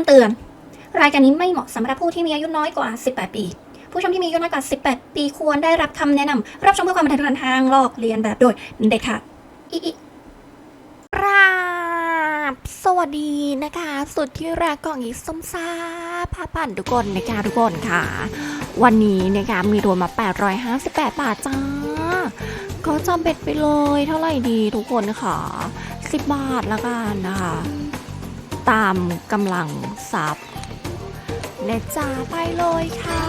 ำเตือน รายการนี้ไม่เหมาะสำหรับผู้ที่มีอายุน้อยกว่า 18 ปี ผู้ชมที่มีอายุน้อยกว่า 18 ปีควรได้รับคำแนะนำรับชมเพื่อความบันเทิงทางลอกเลียนแบบโดยเด็ดขาดอิอิราบสวัสดีนะคะ สุดที่รักของอีส้มซาพาปั่นทุกคนนะคะทุกคนค่ะ วันนี้นะคะมีรวมมา 858 บาทจ้า ก็จำเบ็ดไปเลยเท่าไหร่ดีทุกคนค่ะ 10 บาทละกันนะคะ ตามกำลังทรัพย์เนจ้าไปเลยค่ะ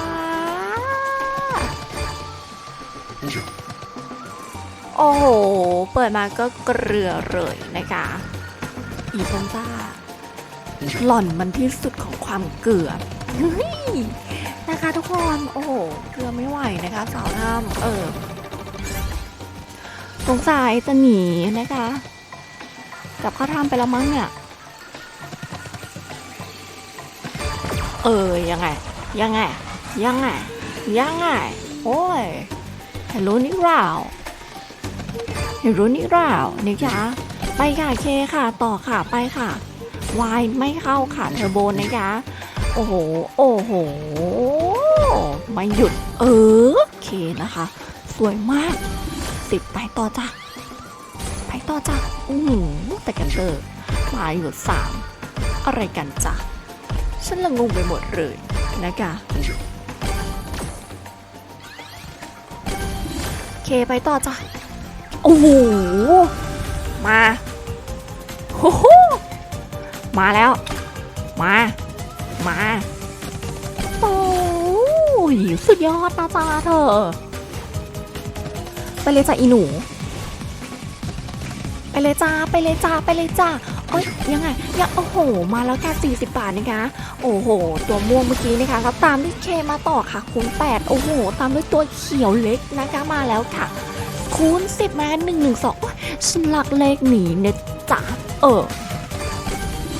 โอ้โห เปิดมาก็เกลือเลยนะคะ อีซันซ่าหล่อนมันที่สุดของความเกลือเฮ้ยนะคะทุกคน โอ้โห เกลือไม่ไหวนะคะ สาวน้ำเออสงสัยจะหนีนะคะ กับข้าทำไปแล้วมั้งเนี่ย เออยังไง ยังไง ยังไง ยังไง โอ้ยฮัลโหลนี่ราวเห็นรู้นี่เปล่านี่จ๊ะไปค่ะเคค่ะ ต่อค่ะไปค่ะวายไม่เข้าค่ะเทอร์โบนะจ๊ะโอ้โห โอ้โหไม่หยุด เออเคนะคะ สวยมากสิบไปต่อจ้ะไปต่อจ้ะอือหือแต่กันเตอร์มาอยู่สามอะไรกันจ้ะ ฉันละงงไปหมดเลยนะคะเคไปต่อจ้ะ โอ้โห มาโอ้โหมาแล้ว มา มาโอ้ยสุดยอดนะจ้าเธอ ไปเลยจ้าอีหนู ไปเลยจ้า ไปเลยจ้า ไปเลยจ้า เอ้ยยังไงยังโอ้โห มาแล้วแค่40 บาทนะคะ โอ้โห ตัวม่วงเมื่อกี้นะคะแล้วตามด้วยเคมาต่อค่ะคูณ8โอ้โห ตามด้วยตัวเขียวเล็กนะคะมาแล้วค่ะ คูณ 10 มา1 1 2ฉันรักเลขหนีเนะจ๊ะเออ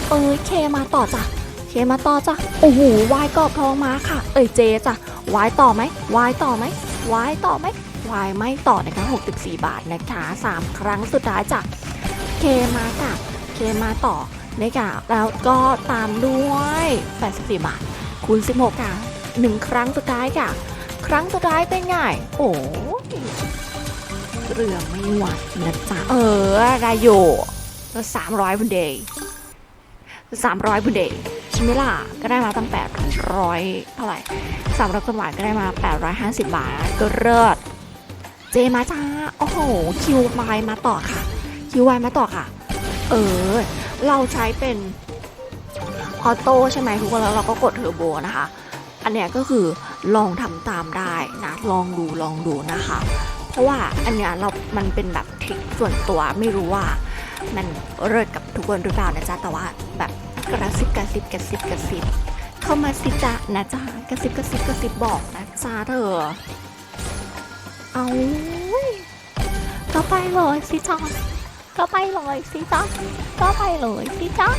เออเคมาต่อจ้ะเคมาต่อจ้ะโอ้โหวายกรอบทองมาค่ะ เอ้ยเจจ้ะวายต่อไหมวายต่อไหมวายต่อไหมวายไม่ต่อนะคะ64 บาทนะคะ 3 ครั้งสุดท้ายจ้ะเคมาค่ะ เคมาต่อนะคะแล้วก็ตามด้วย84บาทคูณ16ค่ะ1ครั้งสุดท้ายค่ะ ครั้งสุดท้ายเป็นไงโอ้เรือไม่หวนะจ๊ะเออได้อยู่สามร้อยบุนเดย์สามร้อยบุนเดย์ใช่ไหมล่ะก็ได้มาตั้งแปดร้อยเท่าไหร่สามร้อยกว่าบาทก็ได้มาแปดร้อยห้าสิบบาทก็เลิศเจมาจ้าโอ้โหคิวไวมาต่อค่ะ คิวไวมาต่อค่ะ เออ เราใช้เป็นออโต้ใช่ไหมทุกคนแล้วเราก็กดเทอร์โบนะคะ อันเนี้ยก็คือลองทำตามได้นะ ลองดูลองดูนะคะ เพราะว่าอันเนี้ยเรา มันเป็นแบบทริคส่วนตัวไม่รู้ว่า มันเลิศกับทุกคนหรือเปล่านะจ๊ะ แต่ว่าแบบกระซิบกระซิบกระซิบกระซิบเข้ามาสิจ๊ะนะจ๊ะกระซิบกระซิบกระซิบบอกนะจ๊ะเธอ เอาก็ไปเลยสิจ๊ะ ก็ไปเลยสิจ๊ะก็ไปเลยสิจ๊ะ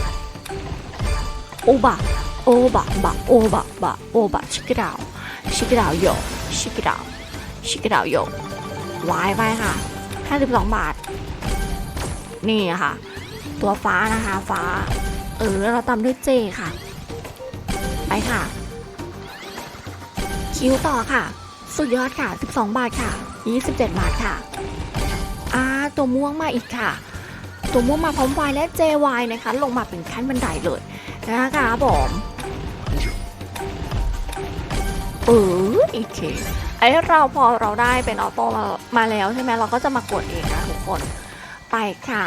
โอบะโอบะบะโอบะบะโอบะชิกดาวชิกดาวโยชิกดาวชิกดาวโยวายไปค่ะ52บาท นี่ค่ะ ตัวฟ้านะคะฟ้า เออเราตามด้วยเจค่ะ ไปค่ะ คิวต่อค่ะ สุดยอดค่ะ 12 บาทค่ะ 27 บาทค่ะ ตัวม่วงมาอีกค่ะ ตัวม่วงมาพร้อมวายและ JY นะคะ ลงมาเป็นขั้นบันไดเลยนะคะผมเออโอเคไอเราพอเราได้เป็นออโต้มามาแล้วใช่ไหมเราก็จะมากดเองนะทุกคน ไปค่ะ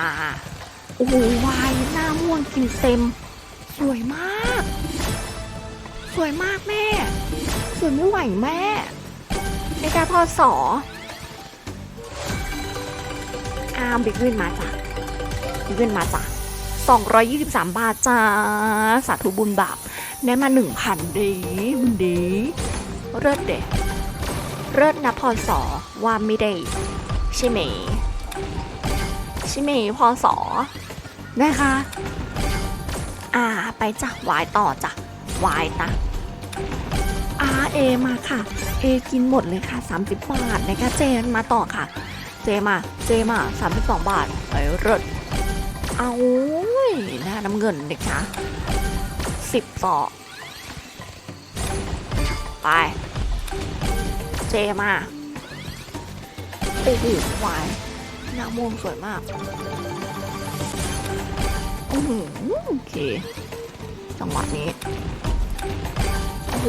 โอ้โหวายหน้าม่วงกินเต็ม สวยมาก สวยมากแม่ สวยไม่ไหวแม่ในการพอสออาม บิ๊กวินมาจ้ะบิ๊กวินมาจ้ะ223 บาทจ้า สาธุบุญบาปได้มา 1,000ดีบุญดีเลิศเด็เลิศนะพอสอว่าไม่ได้ใช่ไหมใช่ไหมพอสอนะคะ อ่า ไปจ้ะวายต่อจ้ะวายตะอาเอมาค่ะ เอกินหมดเลยค่ะ 30 บาทนะคะเจนมาต่อค่ะ เจมาเจมา32บสองบาทไอ้เลิศเอาหน้าน้ำเงินเด็กคะสิบศอไป เจมาโอ้โหวายหน้าม่วงสวยมากอือหือโอเค จังหวะนี้ โอ้โห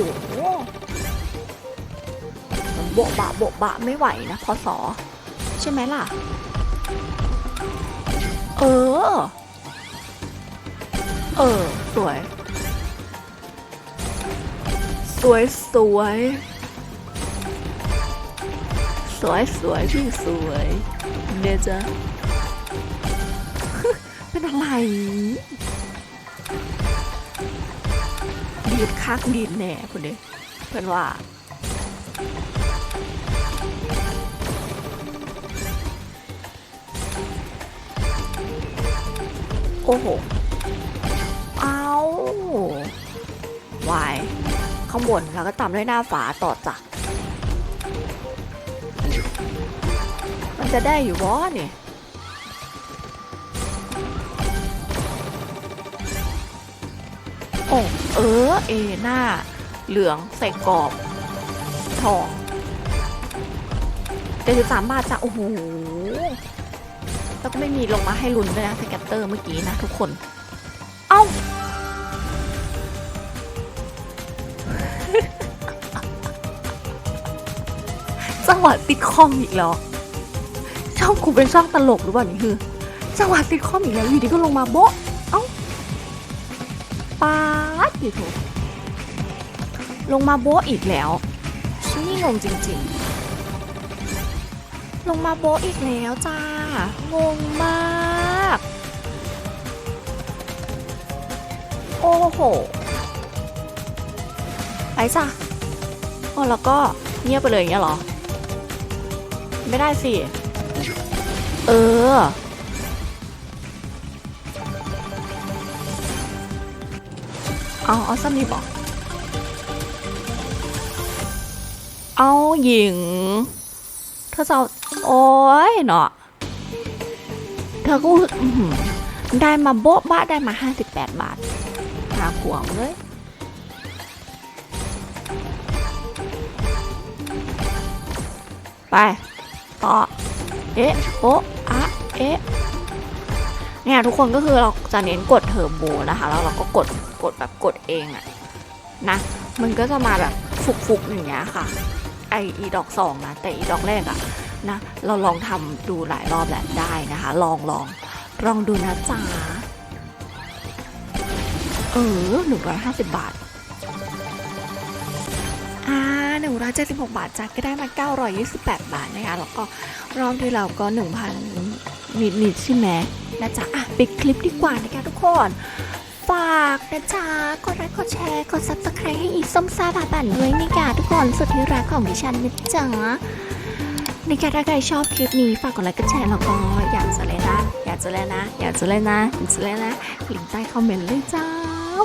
มันโบะบะโบะบะไม่ไหวนะพอสอ ใช่ไหมล่ะ เออ เออ สวย สวยสวย สวยสวยพี่สวยเนี่ยจ้ะเป็นอะไรดีดคักดีดแน่คุณเด้เพื่อนว่า โอ้โห เอาวายข้างบนแล้วก็ตามด้วยหน้าฝาต่อจากมันจะได้อยู่บ่เนี่ยโอ้เออ เอหน้า เหลืองใส่กรอบ ทองเจ็ดสิบสามบาทจ้ะโอ้โห แล้วก็ไม่มีลงมาให้ลุ้นด้วยนะสแกตเตอร์เมื่อกี้นะทุกคน เอ้าจังหวะติดคอมอีกแล้วช่องกูเป็นช่องตลกหรือเปล่านี่คือจังหวะติดคอมอีกแล้วอยู่ดีก็ลงมาโบ๊ะเอ้าป๊าดอยู่ถูกลงมาโบ๊ะอีกแล้วฉันนี่งงจริง ๆ ลงมาโบอีกแล้วจ้า งงมาก โอ้โห ไปจ้ะโอ้แล้วก็เงียบไปเลยอย่างเงี้ยหรอ ไม่ได้สิ เออ เอาเอาซ้ำนี่บอก เอาหญิง เธอจะเอาโอ้ยเนาะเธอก็ได้มาโบ๊ะบ้าได้มา 58 บาทหาขวงเลยไป ต่อ เอ๊ะโอะอะเอ๊ะเนี่ยทุกคนก็คือเราจะเน้นกดเทอร์โบนะคะ แล้วเราก็กดกดแบบกดเองอะนะ มันก็จะมาแบบฟุกๆอย่างเงี้ยค่ะ ไออีดอกสองนะแต่อีดอกแรกอะนะเราลองทำดูหลายรอบแหละได้นะคะ ลองลองลองดูนะจ๊ะเออหนึ่งร้อยห้าสิบบาทอ่าหนึ่งร้อยเจ็ดสิบหกบาทจ้ะก็ได้มาเก้าร้อยยี่สิบแปดบาทนะคะแล้วก็รอบที่เราก็หนึ่งพันนิดนิดๆใช่ไหมนะจ๊ะอะปิดคลิปดีกว่านะคะทุกคน ฝากนะจ๊ะกดไลค์กดแชร์กดซับสไครต์ให้อีส้มซาบาบันด้วยนี่กาทุกคนสุดที่รักของดิฉันนะจ๊ะในการถ้าใครชอบคลิปนี้ฝากกดไลค์กดแชร์แล้วก็อยากจะเล่นนะ อยากจะเล่นนะ อยากจะเล่นนะอยากจะเล่นนะลิงก์ใต้คอมเมนต์เลยจ้า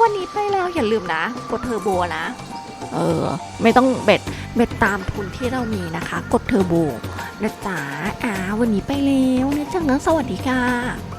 วันนี้ไปแล้วอย่าลืมนะ กดเทอร์โบนะ เออ ไม่ต้องเบ็ดเบ็ดตามทุนที่เรามีนะคะ กดเทอร์โบนะจ๊ะอ่าวันนี้ไปแล้วนะจ๊ะสวัสดีค่ะ